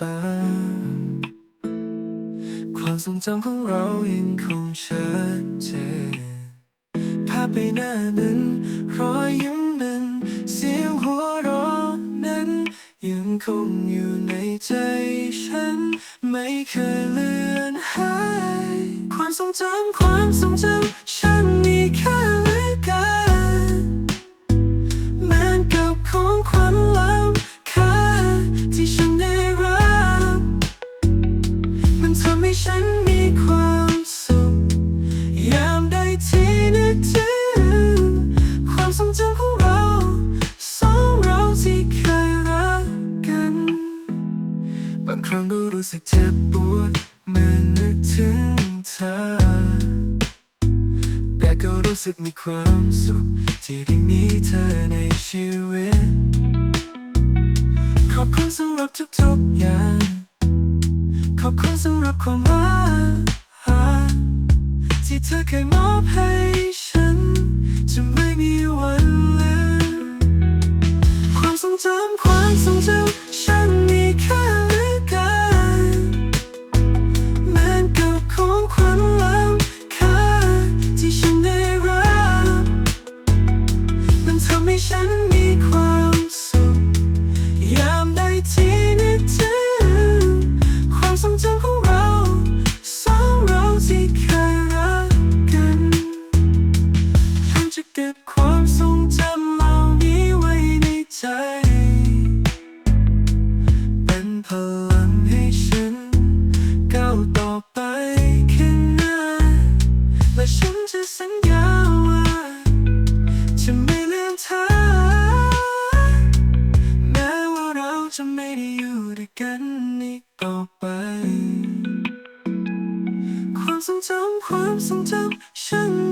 ตา ความทรงจำของเรายังคงชัดเจนภาพใบหน้านั้นรอยยิ้มนั้นเสียงหัวเราะนั้น ยังคงอยู่ในใจฉัน ไม่เคยเลือนหาย ความทรงจำความทรงจำำให้ฉันมีความสุข ยามใดที่นึกถึง ความทรงจำของเรา สองเราที่เคยรักกัน บางครั้งก็รู้สึกเจ็บปวดเมื่อนึกถึงเธอ แต่ก็รู้สึกมีความสุข ที่ได้มีเธอในชีวิต ขอบคุณสำหรับทุกๆอย่าง อบคุณสำหรับความรักที่เธอเคยมอบให้ฉัน จะไม่มีวันลืมความทรงจำความทรงจำ จะสัญญาว่าจะไม่ลืมเธอ แม้ว่าเราจะไม่ได้อยู่ด้วยกันอีกต่อไป ความทรงจำความทรงจำฉัน